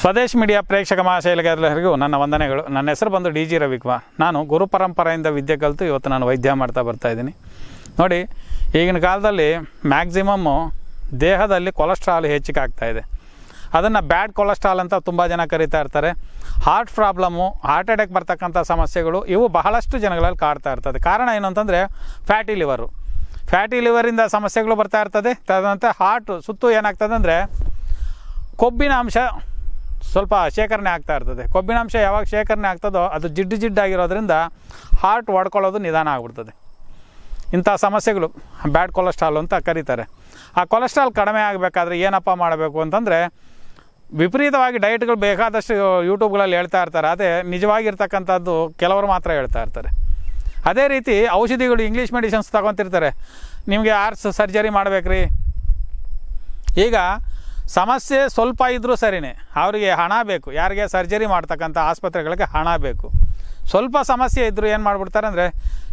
Swadesh media ಪ್ರೇಕ್ಷಕ ಮಹಾಶೈಲಿಗೆಲ್ಲರಿಗೂ ನನ್ನ ವಂದನೆಗಳು. ನನ್ನ ಹೆಸರು ಬಂದು ಡಿ ಜಿ ರವಿಕುಮಾರ್. ನಾನು ಗುರು ಪರಂಪರೆಯಿಂದ ವಿದ್ಯೆ ಕಲಿತು ಇವತ್ತು ನಾನು ವೈದ್ಯ ಮಾಡ್ತಾ ಬರ್ತಾ ಇದ್ದೀನಿ. ನೋಡಿ, ಈಗಿನ ಕಾಲದಲ್ಲಿ ಮ್ಯಾಕ್ಸಿಮಮ್ಮು ದೇಹದಲ್ಲಿ ಕೊಲೆಸ್ಟ್ರಾಲ್ ಹೆಚ್ಚಿಗೆ ಇದೆ. ಅದನ್ನು ಬ್ಯಾಡ್ ಕೊಲೆಸ್ಟ್ರಾಲ್ ಅಂತ ತುಂಬ ಜನ ಕರೀತಾ ಇರ್ತಾರೆ. ಹಾರ್ಟ್ ಪ್ರಾಬ್ಲಮ್ಮು ಹಾರ್ಟ್ ಅಟ್ಯಾಕ್ ಬರ್ತಕ್ಕಂಥ ಸಮಸ್ಯೆಗಳು ಇವು ಬಹಳಷ್ಟು ಜನಗಳಲ್ಲಿ ಕಾಡ್ತಾ ಇರ್ತದೆ. ಕಾರಣ ಏನು ಅಂತಂದರೆ ಫ್ಯಾಟಿ ಲಿವರು ಫ್ಯಾಟಿ ಲಿವರಿಂದ ಸಮಸ್ಯೆಗಳು ಬರ್ತಾ ಇರ್ತದೆ. ತದನಂತರ ಹಾರ್ಟ್ ಸುತ್ತು ಏನಾಗ್ತದೆ ಅಂದರೆ ಕೊಬ್ಬಿನ ಅಂಶ ಸ್ವಲ್ಪ ಶೇಖರಣೆ ಆಗ್ತಾ ಇರ್ತದೆ. ಕೊಬ್ಬಿನಾಂಶ ಯಾವಾಗ ಶೇಖರಣೆ ಆಗ್ತದೋ ಅದು ಜಿಡ್ಡು ಜಿಡ್ಡಾಗಿರೋದ್ರಿಂದ ಹಾರ್ಟ್ ಒಡ್ಕೊಳ್ಳೋದು ನಿಧಾನ ಆಗ್ಬಿಡ್ತದೆ. ಇಂಥ ಸಮಸ್ಯೆಗಳು ಬ್ಯಾಡ್ ಕೊಲೆಸ್ಟ್ರಾಲ್ ಅಂತ ಕರೀತಾರೆ. ಆ ಕೊಲೆಸ್ಟ್ರಾಲ್ ಕಡಿಮೆ ಆಗಬೇಕಾದ್ರೆ ಏನಪ್ಪ ಮಾಡಬೇಕು ಅಂತಂದರೆ ವಿಪರೀತವಾಗಿ ಡಯಟ್ಗಳು ಬೇಕಾದಷ್ಟು ಯೂಟ್ಯೂಬ್ಗಳಲ್ಲಿ ಹೇಳ್ತಾ ಇರ್ತಾರೆ. ಅದೇ ನಿಜವಾಗಿರ್ತಕ್ಕಂಥದ್ದು ಕೆಲವರು ಮಾತ್ರ ಹೇಳ್ತಾ ಇರ್ತಾರೆ. ಅದೇ ರೀತಿ ಔಷಧಿಗಳು ಇಂಗ್ಲೀಷ್ ಮೆಡಿಸಿನ್ಸ್ ತಗೊತಿರ್ತಾರೆ. ನಿಮಗೆ ಆರ್ಸ್ ಸರ್ಜರಿ ಮಾಡಬೇಕ್ರಿ. ಈಗ ಸಮಸ್ಯೆ ಸ್ವಲ್ಪ ಇದ್ದರೂ ಸರಿನೇ. ಅವರಿಗೆ ಹಣ ಬೇಕು. ಯಾರಿಗೆ ಸರ್ಜರಿ ಮಾಡ್ತಕ್ಕಂಥ ಆಸ್ಪತ್ರೆಗಳಿಗೆ ಹಣ ಬೇಕು. ಸ್ವಲ್ಪ ಸಮಸ್ಯೆ ಇದ್ದರೂ ಏನು ಮಾಡಿಬಿಡ್ತಾರೆ ಅಂದರೆ,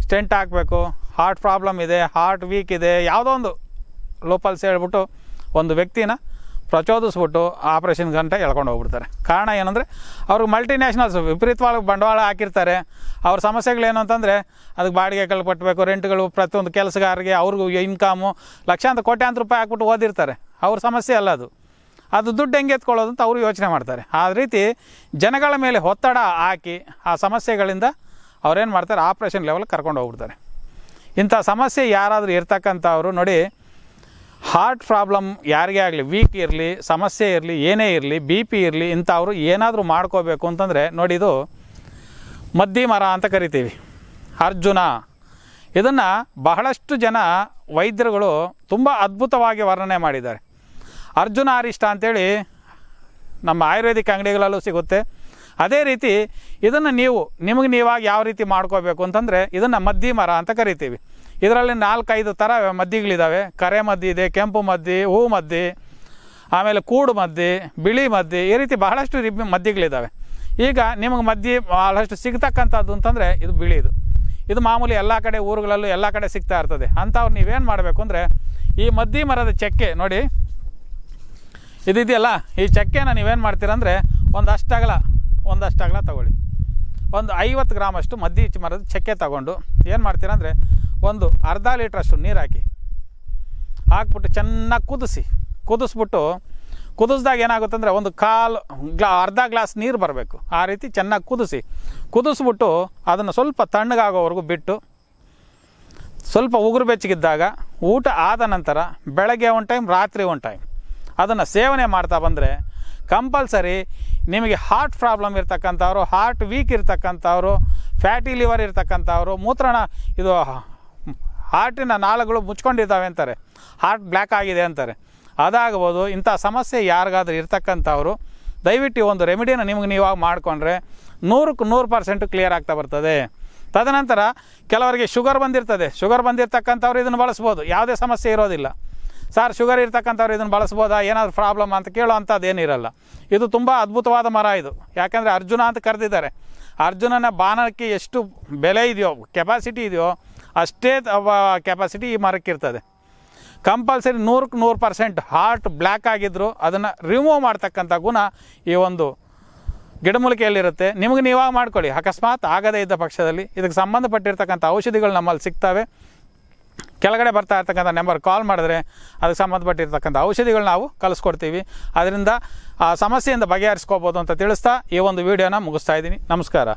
ಸ್ಟೆಂಟ್ ಹಾಕಬೇಕು. ಹಾರ್ಟ್ ಪ್ರಾಬ್ಲಮ್ ಇದೆ, ಹಾರ್ಟ್ ವೀಕ್ ಇದೆ, ಯಾವುದೋ ಒಂದು ಲೋಪಲ್ಸ್ ಹೇಳ್ಬಿಟ್ಟು ಒಂದು ವ್ಯಕ್ತಿನ ಪ್ರಚೋದಿಸ್ಬಿಟ್ಟು ಆಪ್ರೇಷನ್ ಗಂಟೆ ಎಳ್ಕೊಂಡು ಹೋಗ್ಬಿಡ್ತಾರೆ. ಕಾರಣ ಏನಂದರೆ ಅವ್ರಿಗೆ ಮಲ್ಟಿನ್ಯಾಷನಲ್ಸ್ ವಿಪರೀತವಾಗಿ ಬಂಡವಾಳ ಹಾಕಿರ್ತಾರೆ. ಅವ್ರ ಸಮಸ್ಯೆಗಳೇನು ಅಂತಂದರೆ, ಅದಕ್ಕೆ ಬಾಡಿಗೆಗಳು ಕಟ್ಟಬೇಕು ರೆಂಟ್ಗಳು ಪ್ರತಿಯೊಂದು ಕೆಲಸಗಾರರಿಗೆ ಅವ್ರಿಗೂ ಇನ್ಕಮು ಲಕ್ಷಾಂತರ ಕೋಟ್ಯಾಂತರ ರೂಪಾಯಿ ಹಾಕ್ಬಿಟ್ಟು ಓದಿರ್ತಾರೆ. ಅವ್ರ ಸಮಸ್ಯೆ ಅಲ್ಲ ಅದು. ಅದು ದುಡ್ಡು ಹೆಂಗೆ ಎತ್ಕೊಳ್ಳೋದು ಅಂತ ಅವರು ಯೋಚನೆ ಮಾಡ್ತಾರೆ. ಆ ರೀತಿ ಜನಗಳ ಮೇಲೆ ಒತ್ತಡ ಹಾಕಿ ಆ ಸಮಸ್ಯೆಗಳಿಂದ ಅವ್ರೇನು ಮಾಡ್ತಾರೆ? ಆಪ್ರೇಷನ್ ಲೆವೆಲ್ ಕರ್ಕೊಂಡು ಹೋಗ್ಬಿಡ್ತಾರೆ. ಇಂಥ ಸಮಸ್ಯೆ ಯಾರಾದರೂ ಇರ್ತಕ್ಕಂಥವ್ರು ನೋಡಿ ಹಾರ್ಟ್ ಪ್ರಾಬ್ಲಮ್ ಯಾರಿಗೇ ಆಗಲಿ ವೀಕ್ ಇರಲಿ, ಸಮಸ್ಯೆ ಇರಲಿ, ಏನೇ ಇರಲಿ ಬಿ ಪಿ ಇರಲಿ, ಇಂಥವ್ರು ಏನಾದರೂ ಮಾಡ್ಕೋಬೇಕು ಅಂತಂದರೆ ನೋಡಿ ಇದು ಮದ್ದಿ ಮರ ಅಂತ ಕರಿತೀವಿ. ಅರ್ಜುನ. ಇದನ್ನು ಬಹಳಷ್ಟು ಜನ ವೈದ್ಯರುಗಳು ತುಂಬ ಅದ್ಭುತವಾಗಿ ವರ್ಣನೆ ಮಾಡಿದ್ದಾರೆ. ಅರ್ಜುನ ಅರಿಷ್ಟ ಅಂತೇಳಿ ನಮ್ಮ ಆಯುರ್ವೇದಿಕ್ ಅಂಗಡಿಗಳಲ್ಲೂ ಸಿಗುತ್ತೆ. ಅದೇ ರೀತಿ ಇದನ್ನು ನೀವು, ನಿಮಗೆ ನೀವಾಗಿ ಯಾವ ರೀತಿ ಮಾಡ್ಕೋಬೇಕು ಅಂತಂದರೆ ಇದನ್ನು ಮದ್ದಿ ಮರ ಅಂತ ಕರಿತೀವಿ. ಇದರಲ್ಲಿ ನಾಲ್ಕೈದು ಥರ ಮದ್ದಿಗಳಿದ್ದಾವೆ ಕರೆ ಮದ್ದಿ ಇದೆ, ಕೆಂಪು ಮದ್ದಿ, ಹೂ ಮದ್ದಿ, ಆಮೇಲೆ ಕೂಡು ಮದ್ದಿ, ಬಿಳಿ ಮದ್ದಿ, ಈ ರೀತಿ ಬಹಳಷ್ಟು ರಿಬ್ಬಿ ಮದ್ದಿಗಳಿದ್ದಾವೆ ಈಗ ನಿಮಗೆ ಮದ್ದಿ ಬಹಳಷ್ಟು ಸಿಗ್ತಕ್ಕಂಥದ್ದು ಅಂತಂದರೆ ಇದು ಬಿಳಿದು ಇದು ಮಾಮೂಲಿ ಎಲ್ಲ ಕಡೆ ಊರುಗಳಲ್ಲೂ ಎಲ್ಲ ಕಡೆ ಸಿಗ್ತಾ ಇರ್ತದೆ. ಅಂಥವ್ರು ನೀವೇನು ಮಾಡಬೇಕು ಅಂದರೆ ಈ ಮದ್ದಿ ಮರದ ಚಕ್ಕೆ ನೋಡಿ ಇದಿದೆಯಲ್ಲ, ಈ ಚಕ್ಕೆನ ನೀವೇನು ಮಾಡ್ತೀರಂದರೆ ಒಂದಷ್ಟು ಅಗಲ ಒಂದಷ್ಟು ಅಗಲ ತಗೊಳ್ಳಿ. ಒಂದು ಐವತ್ತು ಗ್ರಾಮಷ್ಟು ಮದ್ದಿ ಮರದ ಚಕ್ಕೆ ತಗೊಂಡು ಏನು ಮಾಡ್ತೀರಂದರೆ ಒಂದು ಅರ್ಧ ಲೀಟ್ರಷ್ಟು ನೀರು ಹಾಕಿ. ಹಾಕ್ಬಿಟ್ಟು ಚೆನ್ನಾಗಿ ಕುದಿಸಿ. ಕುದಿಸ್ಬಿಟ್ಟು ಕುದಿಸ್ದಾಗ ಏನಾಗುತ್ತೆ ಅಂದರೆ ಒಂದು ಕಾಲು ಗ್ಲಾ, ಅರ್ಧ ಗ್ಲಾಸ್ ನೀರು ಬರಬೇಕು. ಆ ರೀತಿ ಚೆನ್ನಾಗಿ ಕುದಿಸಿ. ಕುದಿಸ್ಬಿಟ್ಟು ಅದನ್ನು ಸ್ವಲ್ಪ ತಣ್ಣಗಾಗೋವರೆಗೂ ಬಿಟ್ಟು ಸ್ವಲ್ಪ ಉಗುರು ಬೆಚ್ಚಗಿದ್ದಾಗ ಊಟ ಆದ ನಂತರ ಬೆಳಗ್ಗೆ ಒಂದು ಟೈಮ್, ರಾತ್ರಿ ಒಂದು ಟೈಮ್. ಅದನ್ನು ಸೇವನೆ ಮಾಡ್ತಾ ಬಂದರೆ ಕಂಪಲ್ಸರಿ ನಿಮಗೆ ಹಾರ್ಟ್ ಪ್ರಾಬ್ಲಮ್ ಇರ್ತಕ್ಕಂಥವ್ರು ಹಾರ್ಟ್ ವೀಕ್ ಇರ್ತಕ್ಕಂಥವ್ರು ಫ್ಯಾಟಿ ಲಿವರ್ ಇರ್ತಕ್ಕಂಥವ್ರು, ಮೂತ್ರಣ ಇದು ಹಾರ್ಟಿನ ನಾಳಗಳು ಮುಚ್ಕೊಂಡಿದ್ದಾವೆ ಅಂತಾರೆ. ಹಾರ್ಟ್ ಬ್ಲ್ಯಾಕ್ ಆಗಿದೆ ಅಂತಾರೆ. ಅದಾಗ್ಬೋದು ಇಂಥ ಸಮಸ್ಯೆ ಯಾರಿಗಾದ್ರೂ ಇರ್ತಕ್ಕಂಥವ್ರು, ದಯವಿಟ್ಟು ಒಂದು ರೆಮಿಡಿನ ನಿಮಗೆ ನೀವಾಗ ಮಾಡಿಕೊಂಡ್ರೆ ನೂರಕ್ಕೆ ನೂರು ಪರ್ಸೆಂಟು ಕ್ಲಿಯರ್ ಆಗ್ತಾ ಬರ್ತದೆ. ತದನಂತರ ಕೆಲವರಿಗೆ ಶುಗರ್ ಬಂದಿರ್ತದೆ. ಶುಗರ್ ಬಂದಿರತಕ್ಕಂಥವ್ರು ಇದನ್ನು ಬಳಸ್ಬೋದು. ಯಾವುದೇ ಸಮಸ್ಯೆ ಇರೋದಿಲ್ಲ. ಸರ್ ಶುಗರ್ ಇರ್ತಕ್ಕಂಥವ್ರು ಇದನ್ನು ಬಳಸ್ಬೋದಾ? ಏನಾದರೂ ಪ್ರಾಬ್ಲಮ್ ಅಂತ ಕೇಳೋ ಅಂಥದ್ದು ಇದು ತುಂಬ ಅದ್ಭುತವಾದ ಮರ ಇದು. ಯಾಕೆಂದರೆ ಅರ್ಜುನ ಅಂತ ಕರೆದಿದ್ದಾರೆ. ಅರ್ಜುನನ ಬಾಣಕ್ಕೆ ಎಷ್ಟು ಬೆಲೆ ಇದೆಯೋ ಕೆಪಾಸಿಟಿ ಇದೆಯೋ, ಅಷ್ಟೇ ಕೆಪಾಸಿಟಿ ಈ ಮರಕ್ಕಿರ್ತದೆ ಕಂಪಲ್ಸರಿ ನೂರಕ್ಕೆ ನೂರು ಪರ್ಸೆಂಟ್ ಹಾರ್ಟ್ ಬ್ಲ್ಯಾಕ್ ಆಗಿದ್ದರೂ ಅದನ್ನು ರಿಮೂವ್ ಮಾಡ್ತಕ್ಕಂಥ ಗುಣ ಈ ಒಂದು ಗಿಡಮೂಲಿಕೆಯಲ್ಲಿರುತ್ತೆ. ನಿಮಗೆ ನೀವಾಗ ಮಾಡ್ಕೊಳ್ಳಿ. ಅಕಸ್ಮಾತ್ ಆಗದೇ ಇದ್ದ ಪಕ್ಷದಲ್ಲಿ ಇದಕ್ಕೆ ಸಂಬಂಧಪಟ್ಟಿರ್ತಕ್ಕಂಥ ಔಷಧಿಗಳು ನಮ್ಮಲ್ಲಿ ಸಿಗ್ತವೆ. ಕೆಳಗಡೆ ಬರ್ತಾ ಇರ್ತಕ್ಕಂಥ ನಂಬರ್ ಕಾಲ್ ಮಾಡಿದ್ರೆ ಅದಕ್ಕೆ ಸಂಬಂಧಪಟ್ಟಿರ್ತಕ್ಕಂಥ ಔಷಧಿಗಳು ನಾವು ಕಲಿಸ್ಕೊಡ್ತೀವಿ. ಅದರಿಂದ ಆ ಸಮಸ್ಯೆಯಿಂದ ಬಗೆಹರಿಸ್ಕೋಬೋದು ಅಂತ ತಿಳಿಸ್ತಾ ಈ ಒಂದು ವಿಡಿಯೋನ ಮುಗಿಸ್ತಾ ಇದ್ದೀನಿ. ನಮಸ್ಕಾರ.